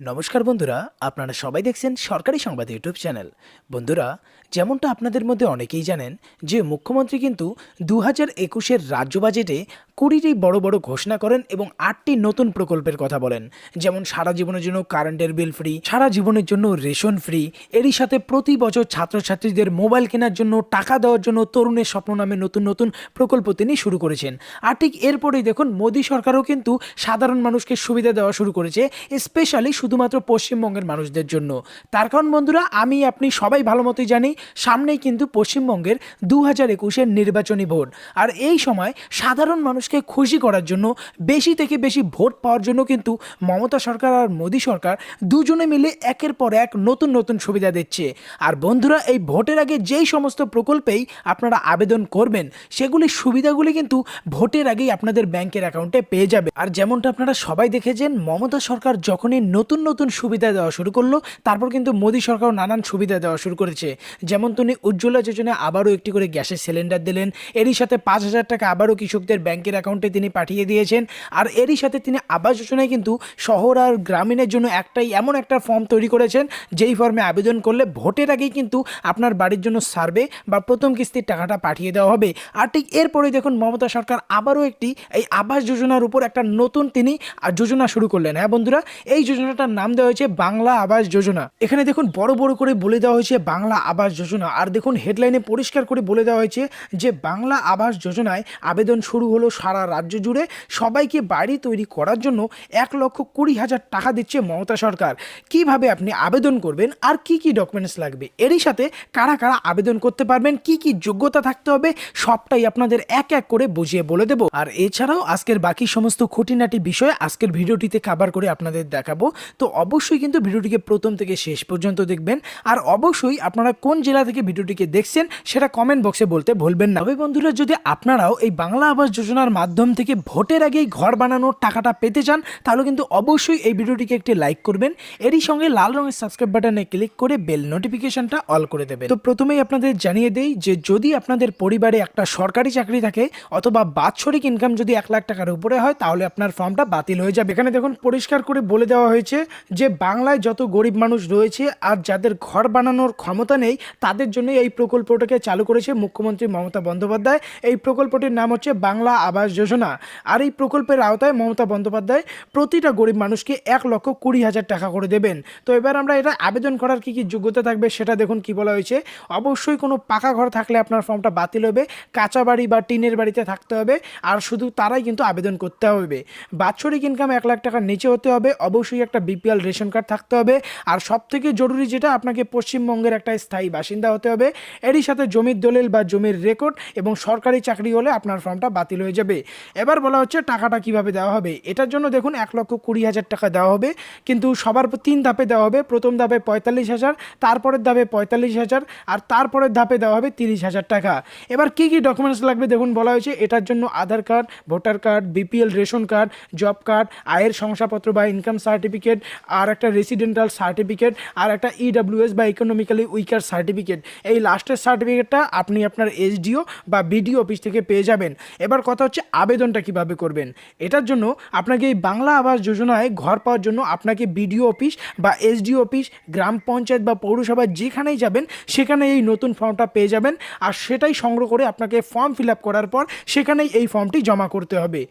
নমস্কার বন্ধুরা, আপনারা সবাই দেখছেন সরকারি সংবাদ ইউটিউব চ্যানেল। বন্ধুরা, যেমনটা আপনাদের মধ্যে অনেকেই জানেন যে মুখ্যমন্ত্রী কিন্তু দু হাজার একুশের রাজ্য বাজেটে কুড়িটি বড় বড় ঘোষণা করেন এবং আটটি নতুন প্রকল্পের কথা বলেন। যেমন সারা জীবনের জন্য কারেন্টের বিল ফ্রি, সারা জীবনের জন্য রেশন ফ্রি, এরই সাথে প্রতি বছর ছাত্রছাত্রীদের মোবাইল কেনার জন্য টাকা দেওয়ার জন্য তরুণের স্বপ্ন নামে নতুন নতুন প্রকল্প তিনি শুরু করেছেন। আর ঠিক এরপরেই দেখুন, মোদী সরকারও কিন্তু সাধারণ মানুষকে সুবিধা দেওয়া শুরু করেছে, স্পেশালি শুধুমাত্র পশ্চিমবঙ্গের মানুষদের জন্য। তার কারণ বন্ধুরা, আমি, আপনি সবাই ভালো মতোই জানি, সামনেই কিন্তু পশ্চিমবঙ্গের দু হাজার একুশের নির্বাচনী ভোট। আর এই সময় সাধারণ মানুষকে খুশি করার জন্য, বেশি থেকে বেশি ভোট পাওয়ার জন্য কিন্তু মমতা সরকার আর মোদী সরকার দুজনে মিলে একের পর এক নতুন নতুন সুবিধা দিচ্ছে। আর বন্ধুরা, এই ভোটের আগে যেই সমস্ত প্রকল্পেই আপনারা আবেদন করবেন, সেগুলি সুবিধাগুলি কিন্তু ভোটের আগেই আপনাদের ব্যাংকের অ্যাকাউন্টে পেয়ে যাবে। আর যেমনটা আপনারা সবাই দেখেছেন, মমতা সরকার যখনই নতুন নতুন সুবিধা দেওয়া শুরু করল, তারপর কিন্তু মোদী সরকার নানান সুবিধা দেওয়া শুরু করেছে। যেমন তিনি উজ্জ্বলা যোজনা আবারও একটি করে গ্যাসের সিলিন্ডার দিলেন, এরই সাথে পাঁচ হাজার টাকা আবারও কৃষকদের ব্যাংকের অ্যাকাউন্টে তিনি পাঠিয়ে দিয়েছেন। আর এরই সাথে তিনি আবাস যোজনায় কিন্তু শহর আর গ্রামীণের জন্য একটাই এমন একটা ফর্ম তৈরি করেছেন, যেই ফর্মে আবেদন করলে ভোটের আগেই কিন্তু আপনার বাড়ির জন্য সার্ভে বা প্রথম কিস্তির টাকাটা পাঠিয়ে দেওয়া হবে। আর ঠিক এরপরেই দেখুন মমতা সরকার আবারও একটি এই আবাস যোজনার উপর একটা নতুন তিনি যোজনা শুরু করলেন। হ্যাঁ বন্ধুরা, এই যোজনাটার নাম দেওয়া হয়েছে বাংলা আবাস যোজনা। এখানে দেখুন বড় বড় করে বলে দেওয়া হয়েছে বাংলা আবাস যোজনা। আর দেখুন হেডলাইনে পরিষ্কার করে বলে দেওয়া হয়েছে যে বাংলা আবাস যোজনায় আবেদন শুরু হলো সারা রাজ্য জুড়ে সবাইকে বাড়ি তৈরি করার জন্য এক লক্ষ কুড়ি হাজার টাকা দিচ্ছে মমতা সরকার। কীভাবে আপনি আবেদন করবেন আর কি কি ডকুমেন্টস লাগবে? এরই সাথে কারা কারা আবেদন করতে পারবেন, কি কি যোগ্যতা থাকতে হবে, সবটাই আপনাদের এক এক করে বুঝিয়ে বলে দেবো। আর এছাড়াও আজকের বাকি সমস্ত খুঁটিনাটি বিষয় আজকের ভিডিওটিতে কাবার করে আপনাদের দেখাবো। তো অবশ্যই কিন্তু ভিডিওটিকে প্রথম থেকে শেষ পর্যন্ত দেখবেন। আর অবশ্যই আপনারা কোন জেলা থেকে ভিডিওটিকে দেখছেন, সেটা কমেন্ট বক্সে বলতে ভুলবেন না। তবে বন্ধুরা, যদি আপনারাও এই বাংলা আবাস যোজনার মাধ্যম থেকে ভোটের আগেই ঘর বানানোর টাকাটা পেতে চান, তাহলে কিন্তু অবশ্যই এই ভিডিওটিকে একটি লাইক করবেন। এরই সঙ্গে লাল রঙের সাবস্ক্রাইব বাটনে ক্লিক করে বেল নোটিফিকেশনটা অল করে দেবেন। তো প্রথমেই আপনাদের জানিয়ে দেই যে যদি আপনাদের পরিবারে একটা সরকারি চাকরি থাকে অথবা বাৎসরিক ইনকাম যদি এক লাখ টাকার উপরে হয়, তাহলে আপনার ফর্মটা বাতিল হয়ে যাবে। এখানে দেখুন, পরিষ্কার করে বলে দেওয়া হয়েছে যে বাংলায় যত গরিব মানুষ রয়েছে আর যাদের ঘর বানানোর ক্ষমতা নেই, তাদের জন্য এই প্রকল্পটাকে চালু করেছে মুখ্যমন্ত্রী মমতা বন্দ্যোপাধ্যায়। এই প্রকল্পটির নাম হচ্ছে বাংলা আবাস যোজনা আর এই প্রকল্পের আওতায় মমতা বন্দ্যোপাধ্যায় প্রতিটা গরিব মানুষকে এক লক্ষ কুড়ি হাজার টাকা করে দেবেন। তো এবার আমরা এটা আবেদন করার কি কি যোগ্যতা থাকবে সেটা দেখুন কি বলা হয়েছে। অবশ্যই কোনো পাকা ঘর থাকলে আপনার ফর্মটা বাতিল হবে, কাঁচা বাড়ি বা টিনের বাড়িতে থাকতে হবে, আর শুধু তারাই কিন্তু আবেদন করতে হবে। বাৎসরিক ইনকাম এক লাখ টাকার নিচে হতে হবে, অবশ্যই একটা বিপিএল রেশন কার্ড থাকতে হবে, আর সব থেকে জরুরি যেটা, আপনাকে পশ্চিমবঙ্গের একটা স্থায়ী বাসিন্দা হতে হবে। এরই সাথে জমির দলিল বা জমির রেকর্ড এবং সরকারি চাকরি হলে আপনার ফর্মটা বাতিল হয়ে যাবে। এবার বলা হচ্ছে টাকাটা কীভাবে দেওয়া হবে? এটার জন্য দেখুন এক লক্ষ কুড়ি হাজার টাকা দেওয়া হবে। কিন্তু সবার তিন ধাপে দেওয়া হবে। প্রথম ধাপে পঁয়তাল্লিশ হাজার, তারপরের ধাপে পঁয়তাল্লিশ হাজার, আর তারপরের ধাপে দেওয়া হবে তিরিশ হাজার টাকা। এবার কি কি ডকুমেন্টস লাগবে দেখুন বলা হয়েছে। এটার জন্য Aadhaar card, voter card BPL ration card, job card, আয়ের শংসাপত্র বা ইনকাম সার্টিফিকেট আর একটা রেসিডেন্টাল সার্টিফিকেট আর একটা ইডাব্লিউএস বা ইকোনমিক্যালি উইকার সার্টিফিকেট এই লাস্টের সার্টিফিকেটটা আপনি আপনার এসডিও বা বিডিও অফিস থেকে পেয়ে যাবেন। এবার কথা হচ্ছে আবেদনটা কীভাবে করবেন? এটার জন্য আপনাকে এই বাংলা আবাস যোজনায় ঘর পাওয়ার জন্য আপনাকে বিডিও অফিস বা এসডিও অফিস, গ্রাম পঞ্চায়েত বা পৌরসভা যেখানেই যাবেন সেখানে এই নতুন ফর্মটা পেয়ে যাবেন। আর সেটাই সংগ্রহ করে আপনাকে ফর্ম ফিল আপ করার পর সেখানেই এই ফর্মটি জমা করতে হবে।